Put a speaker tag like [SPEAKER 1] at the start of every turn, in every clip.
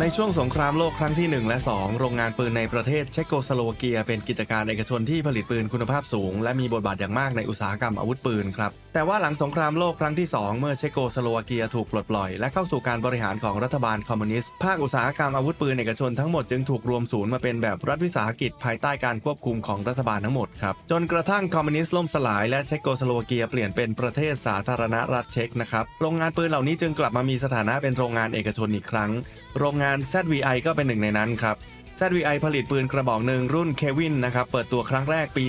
[SPEAKER 1] ในช่วงสงครามโลกครั้งที่ 1 และ 2 โรงงานปืนในประเทศเชโกสโลวาเกีย เป็นกิจการเอกชนที่ผลิตปืนคุณภาพสูง และมีบทบาทอย่างมากในอุตสาหกรรมอาวุธปืนครับ แต่ว่าหลังสงครามโลกครั้งที่ 2 เมื่อเชโกสโลวาเกียถูกปลดปล่อย และเข้าสู่การบริหารของรัฐบาลคอมมิวนิสต์ ภาคอุตสาหกรรมอาวุธปืนเอกชนทั้งหมดจึงถูกรวมศูนย์มาเป็นแบบรัฐวิสาหกิจภายใต้การควบคุมของรัฐบาลทั้งหมดครับ จนกระทั่งคอมมิวนิสต์ล่มสลายและเชโกสโลวาเกียเปลี่ยนเป็นประเทศสาธารณรัฐเช็กนะครับ โรงงานปืนเหล่านี้จึงกลับมามีสถานะเป็นโรงงานเอกชนอีกครั้ง โรงงาน ZVI ก็เป็นหนึ่งในนั้นครับ ZVI ผลิตปืนกระบอกหนึ่งรุ่นเควินนะครับ เปิดตัวครั้งแรกปี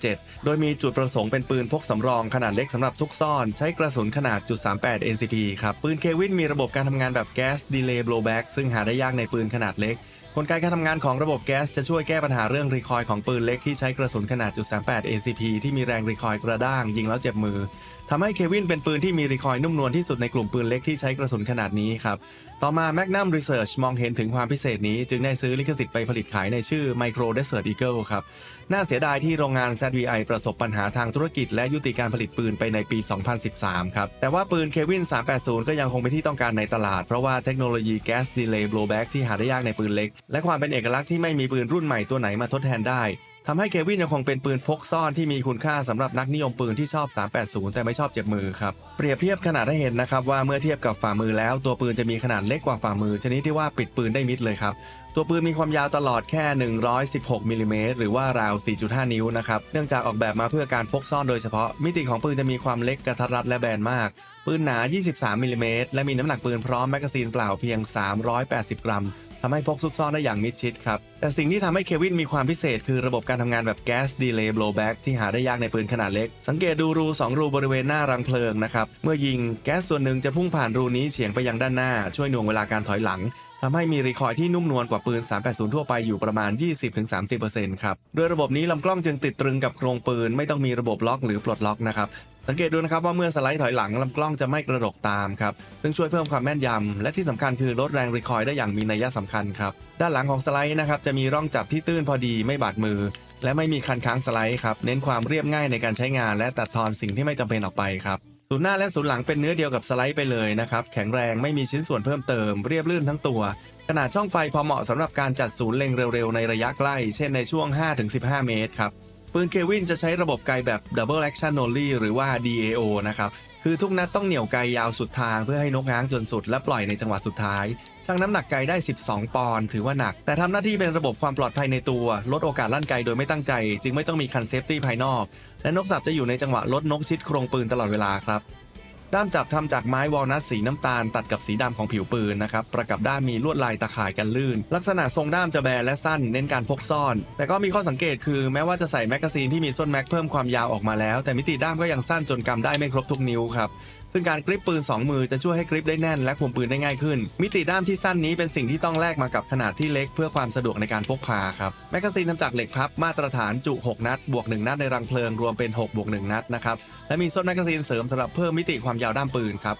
[SPEAKER 1] 2007 โดยมีจุดประสงค์เป็นปืนพกสำรองขนาดเล็กสำหรับซุกซ่อน ใช้กระสุนขนาดจุด38 ACP ครับ ปืนเควินมีระบบการทำงานแบบแก๊สดีเลย์ blowback ซึ่งหาได้ยากในปืนขนาดเล็กกลไกการทำงานของระบบแก๊สจะช่วยแก้ปัญหาเรื่องรีคอยของปืนเล็กที่ใช้กระสุนขนาดจุด38 ACP ที่มีแรงรีคอยกระด้างยิงแล้วเจ็บมือ ทำให้เควินเป็นปืนที่มีรีคอยล์นุ่มนวลที่สุดในกลุ่มปืนเล็กที่ใช้กระสุนขนาดนี้ครับ ต่อมา Magnum Research มองเห็นถึงความพิเศษนี้จึงได้ซื้อลิขสิทธิ์ไปผลิตขายในชื่อ Micro Desert Eagle ครับ น่าเสียดายที่โรงงาน ZVI ประสบปัญหาทางธุรกิจและยุติการผลิตปืนไปในปี 2013 ครับ แต่ว่าปืน Kevin 380 ก็ยังคงเป็นที่ต้องการในตลาด เพราะว่าเทคโนโลยี Gas Delay Blowback ที่หาได้ยากในปืนเล็ก และความเป็นเอกลักษณ์ที่ไม่มีปืนรุ่นใหม่ตัวไหนมาทดแทนได้ ทำให้เควินยังคงเป็นปืนพกซ่อนที่มีคุณค่าสำหรับนักนิยมปืนที่ชอบ 380 แต่ไม่ชอบเจ็บมือครับ เปรียบเทียบขนาดให้เห็นนะครับว่าเมื่อเทียบกับฝ่ามือแล้ว ตัวปืนจะมีขนาดเล็กกว่าฝ่ามือ ชนิดที่ว่าปิดปืนได้มิดเลยครับ ตัวปืนมีความยาวตลอดแค่ 116มิลลิเมตรหรือว่าราว 4.5 นิ้วนะครับ เนื่องจากออกแบบมาเพื่อการพกซ่อนโดยเฉพาะ มิติของปืนจะมีความเล็กกระทัดรัดและแบนมากปืนหนา 23มิลลิเมตรและมีน้ำหนักปืนพร้อมแมกกาซีนเปล่าเพียง 380 กรัม ทำให้พกซุกซ่อนได้อย่างมิดชิดครับ แต่สิ่งที่ทำให้เควินมีความพิเศษคือระบบการทำงานแบบแก๊สดีเลย์ blowback ที่หาได้ยากในปืนขนาดเล็ก สังเกตดูรู 2 รูบริเวณหน้ารังเพลิงนะครับ เมื่อยิงแก๊สส่วนหนึ่งจะพุ่งผ่านรูนี้เฉียงไปยังด้านหน้า ช่วยหน่วงเวลาการถอยหลังทำให้มีรีคอยล์ที่นุ่มนวลกว่าปืน 380 ทั่วไปอยู่ประมาณ 20-30%ครับด้วยระบบนี้ลำกล้องจึงติดตรึงกับโครงปืน ไม่ต้องมีระบบล็อกหรือปลดล็อกนะครับ สังเกตดูนะครับว่าเมื่อสไลด์ถอยหลังลำกล้องจะไม่กระดกตามครับ ซึ่งช่วยเพิ่มความแม่นยำ และที่สำคัญคือลดแรงรีคอยล์ได้อย่างมีนัยสำคัญครับ ด้านหลังของสไลด์นะครับจะมีร่องจับที่ตื้นพอดีไม่บาดมือ และไม่มีคันค้างสไลด์ครับเน้นความเรียบง่ายในการใช้งาน และตัดทอนสิ่งที่ไม่จำเป็นออกไปครับศูนย์หน้าและศูนย์หลังเป็นเนื้อเดียวกับสไลด์ไปเลยนะครับแข็งแรงไม่มีชิ้นส่วนเพิ่มเติม เรียบลื่นทั้งตัว ขนาดช่องไฟพอเหมาะสำหรับการจัดศูนย์เล็งเร็วๆในระยะใกล้ เช่นในช่วง 5-15 เมตรครับ ปืนเควินจะใช้ระบบไกแบบ Double Action Only หรือว่า DAO นะครับ คือทุกนัดต้องเหนี่ยวไกยาวสุดทางเพื่อให้นกง้างจนสุดและปล่อยในจังหวะสุดท้ายชั่งน้ำหนักไกได้ 12 ปอนด์ถือว่าหนัก แต่ทำหน้าที่เป็นระบบความปลอดภัยในตัว ลดโอกาสลั่นไกโดยไม่ตั้งใจ จึงไม่ต้องมีคันเซฟตี้ภายนอก และนกสับจะอยู่ในจังหวะลดนกชิดโครงปืนตลอดเวลาครับ ด้ามจับทำจากไม้วอลนัทสีน้ำตาลตัดกับสีดำของผิวปืนนะครับ ประกับด้ามมีลวดลายตะข่ายกันลื่น ลักษณะทรงด้ามจะแบนและสั้นเน้นการพกซ่อน แต่ก็มีข้อสังเกตคือแม้ว่าจะใส่แมกกาซีนที่มีส้นแม็กเพิ่มความยาวออกมาแล้ว แต่มิติด้ามก็ยังสั้นจนกำได้ไม่ครบทุกนิ้วครับ ซึ่งการกริปปืน 2 มือจะช่วยให้กริปได้แน่นและคุมปืนได้ง่ายขึ้น มิติด้ามที่สั้นนี้เป็นสิ่งที่ต้องแลกมากับขนาดที่เล็กเพื่อความสะดวกในการพกพาครับแมกกาซีนทำจากเหล็กพับมาตรฐานจุ 6 นัด บวก 1 นัดในรังเพลิงรวมเป็น6บวก1นัดนะครับและมีส้นแมกกาซีนเสริมสำหรับเพิ่มมิติความยาวด้ามปืนครับ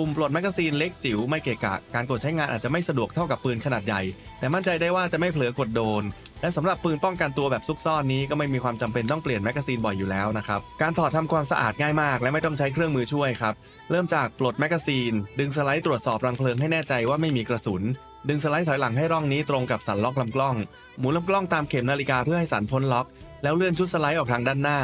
[SPEAKER 1] ปุ่มปลดแมกกาซีนเล็กจิ๋วไม่เกะกะ การกดใช้งานอาจจะไม่สะดวกเท่ากับปืนขนาดใหญ่ แต่มั่นใจได้ว่าจะไม่เผลอกดโดน และสำหรับปืนป้องกันตัวแบบซุกซ่อนนี้ก็ไม่มีความจำเป็นต้องเปลี่ยนแมกกาซีนบ่อยอยู่แล้วนะครับการถอดทำความสะอาดง่ายมาก และไม่ต้องใช้เครื่องมือช่วยครับเริ่มจากปลดแมกกาซีน ดึงสไลด์ตรวจสอบรังเพลิงให้แน่ใจว่าไม่มีกระสุน ดึงสไลด์ถอยหลังให้ร่องนี้ตรงกับสันล็อกลำกล้อง หมุนลำกล้องตามเข็มนาฬิกาเพื่อให้สันพ้นล็อก แล้วเลื่อนชุดสไลด์ออกทางด้านหน้า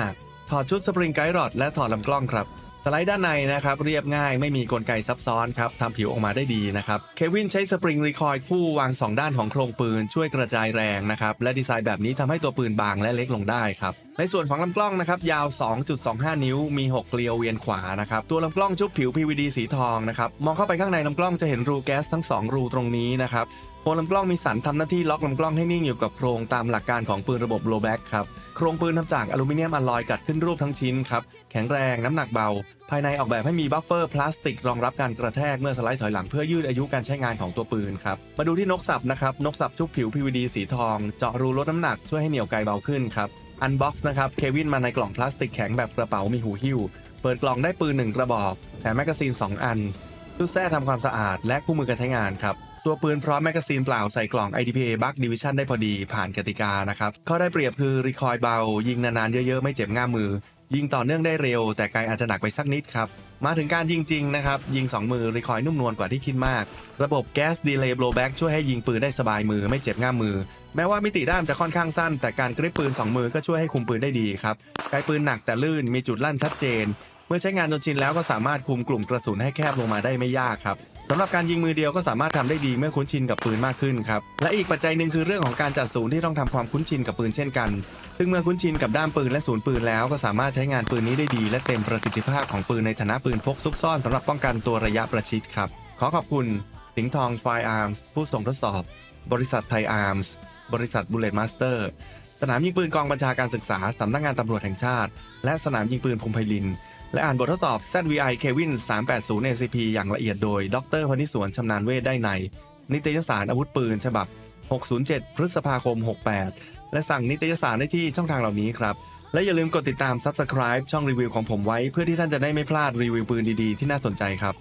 [SPEAKER 1] ถอดชุดสปริงไกด์รอดและถอดลำกล้องครับ สไลด์ด้านในนะครับเรียบง่ายไม่มีกลไกซับซ้อนครับทำผิวออกมาได้ดีนะครับเควินใช้สปริงรีคอยล์คู่วาง 2 ด้านของโครงปืนช่วยกระจายแรงนะครับและดีไซน์แบบนี้ทำให้ตัวปืนบางและเล็กลงได้ครับ ในส่วนของลำกล้องนะครับยาว 2.25 นิ้วมี 6 เกลียวเวียนขวานะครับตัวลำกล้องชุบผิว PVD สีทองนะครับมองเข้าไปข้างในลำกล้องจะเห็นรูแก๊สทั้ง 2 รูตรงนี้นะครับโครงลำกล้องมีสันทำหน้าที่ล็อกลำกล้องให้นิ่งอยู่กับโครงตามหลักการของปืนระบบ blowback ครับโครงปืนทำจากอลูมิเนียมอลลอยกัดขึ้นรูปทั้งชิ้นครับแข็งแรงน้ำหนักเบา ภายในออกแบบให้มีบัฟเฟอร์พลาสติกรองรับการกระแทกเมื่อสไลด์ถอยหลังเพื่อยืดอายุการใช้งานของตัวปืนครับมาดูที่นกสับนะครับนกสับชุบผิว PVD สีทอง เจาะรูลดน้ำหนักช่วยให้เหนี่ยวไกเบาขึ้นครับ อันบ็อกซ์นะครับ เควินมาในกล่องพลาสติกแข็งแบบกระเป๋ามีหูหิ้ว เปิดกล่องได้ปืนหนึ่งกระบอก แถมแมกกาซีน 2 อัน ชุดแท้ทำความสะอาด และคู่มือการใช้งานครับ ตัวปืนพร้อมแมกกาซีนเปล่าใส่กล่อง IDPA Bug Division ได้พอดีผ่านกติกานะครับ ข้อได้เปรียบคือรีคอยล์เบา ยิงนานๆเยอะๆ ไม่เจ็บง่ามมือ ยิงต่อเนื่องได้เร็ว แต่ไกลอาจจะหนักไปสักนิดครับ มาถึงการยิงจริงนะครับ ยิง 2 มือรีคอยล์นุ่มนวลกว่าที่คิดมาก ระบบแก๊สดีเลย์โบลแบ็กช่วยให้ยิงปืนได้สบายมือไม่เจ็บง่ามมือ แม้ว่ามิติด้ามจะค่อนข้างสั้น แต่การกริปปืน 2 มือก็ช่วยให้คุมปืนได้ดีครับไกลปืนหนักแต่ลื่นมีจุดลั่นชัดเจน เมื่อใช้งานจนชินแล้วก็สามารถคุมกลุ่มกระสุนให้แคบลงมาได้ไม่ยากครับสำหรับการยิงมือเดียวก็สามารถทำได้ดีเมื่อคุ้นชินกับปืนมากขึ้นครับและอีกปัจจัยหนึ่งคือเรื่องของการจัดศูนย์ที่ต้องทำความคุ้นชินกับปืนเช่นกัน ซึ่งเมื่อคุ้นชินกับด้ามปืนและศูนย์ปืนแล้วก็สามารถใช้งานปืนนี้ได้ดี และเต็มประสิทธิภาพของปืนในฐานะปืนพกซุกซ่อนสำหรับป้องกันตัวระยะประชิดครับขอขอบคุณสิงห์ทองไฟอาร์มส์ผู้ส่งทดสอบ บริษัทไทยอาร์มส์ บริษัทบุลเลตมาสเตอร์สนามยิงปืนกองบัญชาการศึกษาสำนักงานตำรวจแห่งชาติ และสนามยิงปืนพงไพลิน และอ่านบททดสอบ ZVI Kevin 380 ACP อย่างละเอียดโดย ดรพนิสวนชำนาญเวทได้ใน นิตยสารอาวุธปืนฉบับ 607 พฤษภาคม 68 และสั่งนิตยสารได้ที่ช่องทางเหล่านี้ครับ และอย่าลืมกดติดตาม Subscribe ช่องรีวิวของผมไว้ เพื่อที่ท่านจะได้ไม่พลาดรีวิวปืนดีๆ ที่น่าสนใจครับ